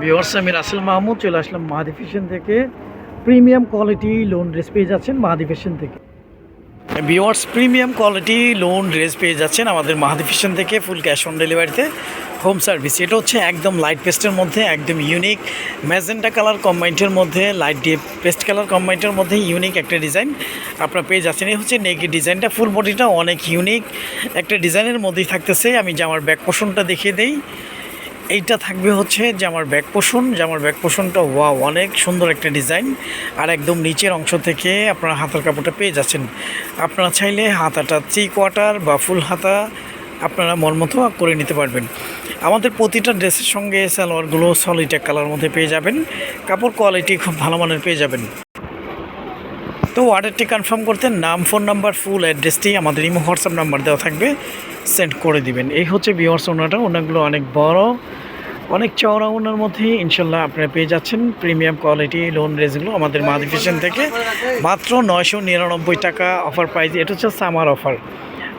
Viewers আমি রাসেল মাহমুদ, চলে আসলাম মাহাদি ফ্যাশন থেকে। প্রিমিয়াম কোয়ালিটি লোন ড্রেস পেয়ে যাচ্ছেন মাহাদি ফ্যাশন থেকে। Viewers premium quality lawn dress পেয়ে যাচ্ছেন আমাদের মাহাদি ফ্যাশন থেকে, ফুল ক্যাশ অন ডেলিভারিতে। হোম সার্ভিস, এটা হচ্ছে একদম লাইট পেস্টের মধ্যে, একদম ইউনিক ম্যাজেন্টা কালার কম্বাইন্টের মধ্যে লাইট ডিপ পেস্ট কালার কম্বাইন্টের মধ্যে ইউনিক একটা ডিজাইন আপনারা পেয়ে যাচ্ছেন। এই হচ্ছে নেকি ডিজাইনটা ফুল বডিটা অনেক ইউনিক একটা ডিজাইনের মধ্যেই থাকতেছে। আমি জামার ব্যাক পোষণটা দেখিয়ে দেই। এইটা থাকবে হচ্ছে জামার ব্যাক পোষণ জামার ব্যাক পোষণটা, ওয়াও, অনেক সুন্দর একটা ডিজাইন। আর একদম নিচের অংশ থেকে আপনারা হাতার কাপড়টা পেয়ে যাচ্ছেন। আপনারা চাইলে হাতাটা থ্রি কোয়ার্টার বা ফুল হাতা আপনারা মন মতো করে নিতে পারবেন। আমাদের প্রতিটা ড্রেসের সঙ্গে সালোয়ারগুলো এক কালার মধ্যে পেয়ে যাবেন। কাপড় কোয়ালিটি খুব ভালো মানের পেয়ে যাবেন। তো অর্ডারটি কনফার্ম করতে নাম ফোন নাম্বার ফুল অ্যাড্রেসটি আমাদের ইমো হোয়াটসঅ্যাপ নাম্বার দেওয়া থাকবে। সেন্ড করে দিবেন। এই হচ্ছে বিওয়ার্স ওনাটা ওনাগুলো অনেক বড়, অনেক চওড়া ওনার মধ্যে ইনশাল্লাহ আপনারা পেয়ে যাচ্ছেন। প্রিমিয়াম কোয়ালিটি লোন রেজগুলো আমাদের মাদিফিশন থেকে মাত্র নয়শো নিরানব্বই টাকা অফার প্রাইস এটা হচ্ছে সামার অফার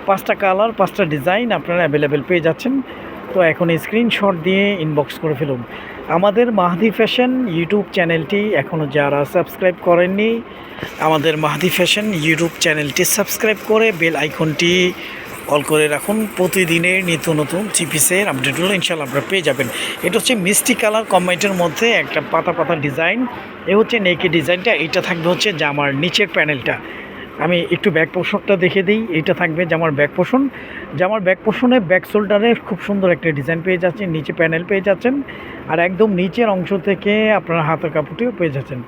পাঁচটা কালার পাঁচটা ডিজাইন আপনারা অ্যাভেলেবেল পেয়ে যাচ্ছেন। তো এখন স্ক্রিনশট দিয়ে ইনবক্স করে ফেলুন। আমাদের মাহাদি ফ্যাশন ইউটিউব চ্যানেলটি এখনও যারা সাবস্ক্রাইব করেননি, আমাদের মাহাদি ফ্যাশন ইউটিউব চ্যানেলটি সাবস্ক্রাইব করে বেল আইকনটি অল করে রাখুন। প্রতিদিনের নিত্য নতুন চিপিসের আপডেটগুলো ইনশাল্লাহ আপনারা পেয়ে যাবেন। এটা হচ্ছে মিষ্টি কালার কম্বাইন্টের মধ্যে একটা পাতা পাতা ডিজাইন। এ হচ্ছে নেকি ডিজাইনটা এটা থাকবে হচ্ছে জামার নিচের প্যানেলটা। আমি একটু ব্যাক পোষণটা দেখে দিই। এইটা থাকবে জামার ব্যাক পোষণ। জামার ব্যাক পোষণে ব্যাক শোল্ডারে খুব সুন্দর একটা ডিজাইন পেয়ে যাচ্ছেন, নিচে প্যানেল পেয়ে যাচ্ছেন, আর একদম নিচের অংশ থেকে আপনারা হাতের কাপড়টিও পেয়ে যাচ্ছেন।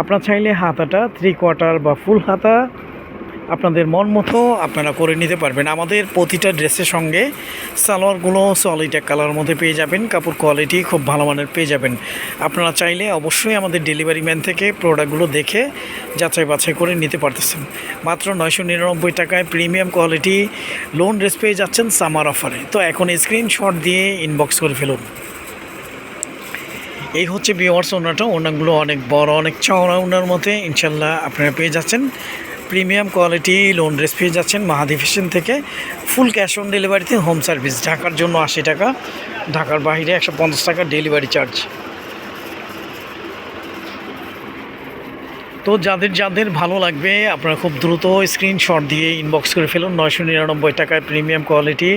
আপনারা চাইলে হাতাটা থ্রি কোয়ার্টার বা ফুল হাতা আপনাদের মন মতো আপনারা করে নিতে পারবেন। আমাদের প্রতিটা ড্রেসের সঙ্গে সালোয়ারগুলো সলিড এক কালার মধ্যে পেয়ে যাবেন। কাপড় কোয়ালিটি খুব ভালো মানের পেয়ে যাবেন। আপনারা চাইলে অবশ্যই আমাদের ডেলিভারি ম্যান থেকে প্রোডাক্টগুলো দেখে যাচাই বাছাই করে নিতে পারতেছেন। মাত্র নয়শো নিরানব্বই টাকায় প্রিমিয়াম কোয়ালিটি লোন ড্রেস পেয়ে যাচ্ছেন সামার অফারে। তো এখন স্ক্রিনশট দিয়ে ইনবক্স করে ফেলুন। এই হচ্ছে বিওয়ার্স ওনাটা, ওনাগুলো অনেক বড়, অনেক চওড়া ওনার মতে ইনশাল্লাহ আপনারা পেয়ে যাচ্ছেন। প্রিমিয়াম কোয়ালিটি লোন ড্রেস পেয়ে যাচ্ছেন মাহাদি থেকে। ফুল ক্যাশ অন ডেলিভারিতে হোম সার্ভিস। ঢাকার জন্য আশি টাকা, ঢাকার বাইরে একশো পঞ্চাশ টাকা ডেলিভারি চার্জ। তো যাদের যাদের ভালো লাগবে, আপনারা খুব দ্রুত স্ক্রিনশট দিয়ে ইনবক্স করে ফেলুন। নয়শো নিরানব্বই টাকায় প্রিমিয়াম কোয়ালিটি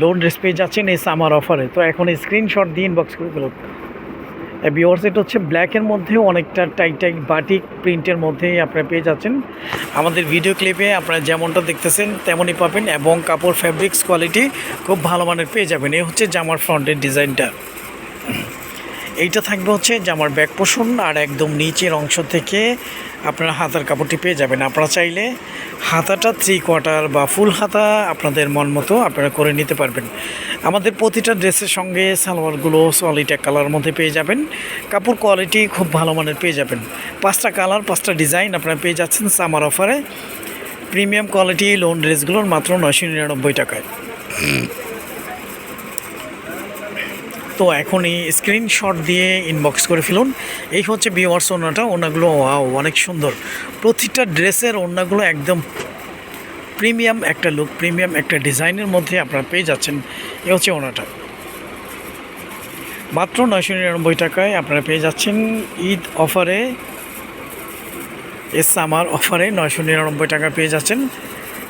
লোন ড্রেস পেয়ে যাচ্ছেন এই সামার অফারে তো এখন স্ক্রিনশট দিয়ে ইনবক্স করে ফেলুন। বিওয়ার্স এটা হচ্ছে ব্ল্যাকের মধ্যে, অনেকটা টাইট টাইট বাটিক প্রিন্টের মধ্যেই আপনারা পেয়ে যাচ্ছেন। আমাদের ভিডিও ক্লিপে আপনারা যেমনটা দেখতেছেন, তেমনই পাবেন এবং কাপড় ফ্যাব্রিক্স কোয়ালিটি খুব ভালো মানের পেয়ে যাবেন। এই হচ্ছে জামার ফ্রন্টের ডিজাইনটা এইটা থাকবে হচ্ছে জামার ব্যাক পোষণ আর একদম নিচের অংশ থেকে আপনারা হাতার কাপড়টি পেয়ে যাবেন। আপনারা চাইলে হাতাটা থ্রি কোয়ার্টার বা ফুল হাতা আপনাদের মন মতো আপনারা করে নিতে পারবেন। আমাদের প্রতিটা ড্রেসের সঙ্গে সালোয়ারগুলো সলিড এক কালার মধ্যে পেয়ে যাবেন। কাপড় কোয়ালিটি খুব ভালো মানের পেয়ে যাবেন। পাঁচটা কালার পাঁচটা ডিজাইন আপনারা পেয়ে যাচ্ছেন সামার অফারে প্রিমিয়াম কোয়ালিটি লোন ড্রেসগুলোর মাত্র নয়শো নিরানব্বই টাকায়। তো এখনই স্ক্রিনশট দিয়ে ইনবক্স করে ফেলুন। এই হচ্ছে বিওয়ার্স ওনাটা, ওনাগুলো ওয়াও অনেক সুন্দর। প্রতিটা ড্রেসের ওনাগুলো একদম প্রিমিয়াম একটা লুক প্রিমিয়াম একটা ডিজাইনের মধ্যে আপনারা পেয়ে যাচ্ছেন। এ হচ্ছে ওনাটা। মাত্র নয়শো নিরানব্বই টাকায় আপনারা পেয়ে যাচ্ছেন ঈদ অফারে, এস সামার অফারে নয়শো নিরানব্বই টাকা পেয়ে যাচ্ছেন।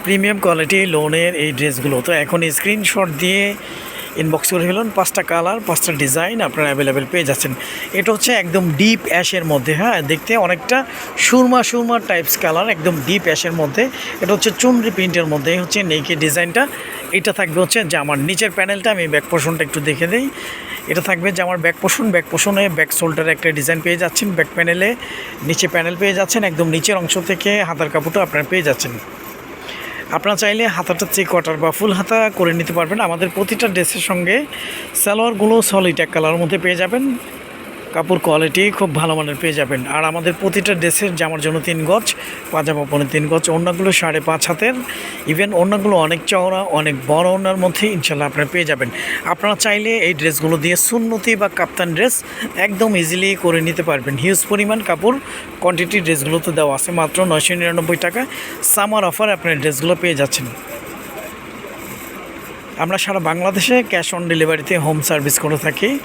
প্রিমিয়াম কোয়ালিটি লোনের এই ড্রেসগুলো। তো এখন স্ক্রিনশট দিয়ে ইনবক্স করে ফেলুন, পাঁচটা কালার পাঁচটা ডিজাইন আপনারা অ্যাভেলেবেল পেয়ে যাচ্ছেন। এটা হচ্ছে একদম ডিপ অ্যাশের মধ্যে হ্যাঁ? দেখতে অনেকটা সুরমা সুরমা টাইপস কালার একদম ডিপ অ্যাশের মধ্যে। এটা হচ্ছে চুনরি প্রিন্টের মধ্যে হচ্ছে নেকে ডিজাইনটা এটা থাকবে হচ্ছে জামার নিচের প্যানেলটা আমি ব্যাক পোষণটা একটু দেখে দিই। এটা থাকবে জামার ব্যাক পোষণ ব্যাক পোষণে ব্যাক শোল্ডারে একটা ডিজাইন পেয়ে যাচ্ছেন ব্যাক প্যানেলে নিচে প্যানেল পেয়ে যাচ্ছেন, একদম নিচের অংশ থেকে হাতার কাপড়টা আপনারা পেয়ে যাচ্ছেন। আপনারা চাইলে হাতাটা চেক ওয়াটার বা ফুল হাতা করে নিতে পারবেন। আমাদের প্রতিটা ড্রেসের সঙ্গে সালোয়ারগুলো সলিড এক কালারের মধ্যে পেয়ে যাবেন। কাপড় কোয়ালিটি খুব ভালো মানের পেয়ে যাবেন। আর আমাদের প্রতিটা ড্রেসের জামার জন্য তিন গজ, পাজামা পনে তিন গজ, অন্যগুলো সাড়ে পাঁচ হাতের। ইভেন অন্যগুলো অনেক চওড়া, অনেক বড় ওড়নার মধ্যে ইনশাল্লাহ আপনারা পেয়ে যাবেন। আপনারা চাইলে এই ড্রেসগুলো দিয়ে সুন্নতি বা কাপ্তান ড্রেস একদম ইজিলি করে নিতে পারবেন। হিউজ পরিমাণ কাপড় কোয়ান্টিটি ড্রেসগুলোতে দেওয়া আছে। মাত্র নয়শো নিরানব্বই টাকা সামার অফার আপনার ড্রেসগুলো পেয়ে যাচ্ছেন। আমরা সারা বাংলাদেশে ক্যাশ অন ডেলিভারিতে হোম সার্ভিস করে থাকি।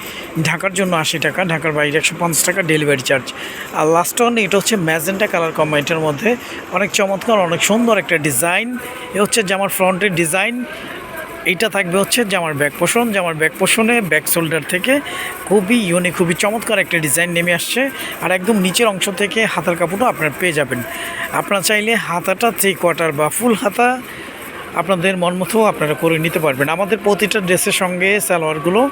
ঢাকার জন্য আশি টাকা, ঢাকার বাইরে একশো পঞ্চাশ টাকা ডেলিভারি চার্জ। আর লাস্ট অন এটা হচ্ছে ম্যাজেন্টা কালার কম্বাইন্টের মধ্যে অনেক চমৎকার, অনেক সুন্দর একটা ডিজাইন। এ হচ্ছে জামার ফ্রন্টের ডিজাইন। এইটা থাকবে হচ্ছে জামার ব্যাক পোষণ। জামার ব্যাক পোষণে, ব্যাক শোল্ডার থেকে খুবই ইউনিক খুবই চমৎকার একটা ডিজাইন নেমে আসছে। আর একদম নিচের অংশ থেকে হাতার কাপড়ও আপনারা পেয়ে যাবেন। আপনারা চাইলে হাতাটা থ্রি কোয়ার্টার বা ফুল হাতা আপনাদের মন মতো আপনারা করে নিতে পারবেন। আমাদের প্রতিটা ড্রেসের সঙ্গে সালোয়ারগুলো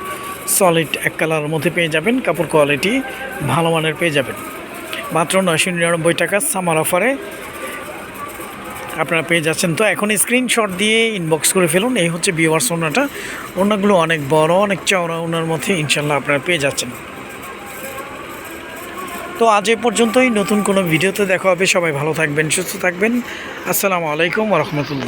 সলিড এক কালারের মধ্যে পেয়ে যাবেন। কাপড় কোয়ালিটি ভালো মানের পেয়ে যাবেন। মাত্র নয়শো নিরানব্বই টাকা সামার অফারে আপনারা পেয়ে যাচ্ছেন। তো এখন স্ক্রিনশট দিয়ে ইনবক্স করে ফেলুন। এই হচ্ছে বিওয়ার্স ওনাটা। ওনাগুলো অনেক বড়, অনেক চওড়া ওনার মধ্যে ইনশাল্লাহ আপনারা পেয়ে যাচ্ছেন। তো আজ এ পর্যন্তই। নতুন কোনো ভিডিওতে দেখা হবে। সবাই ভালো থাকবেন, সুস্থ থাকবেন। আসসালামু আলাইকুম রহমতুল্লাহ।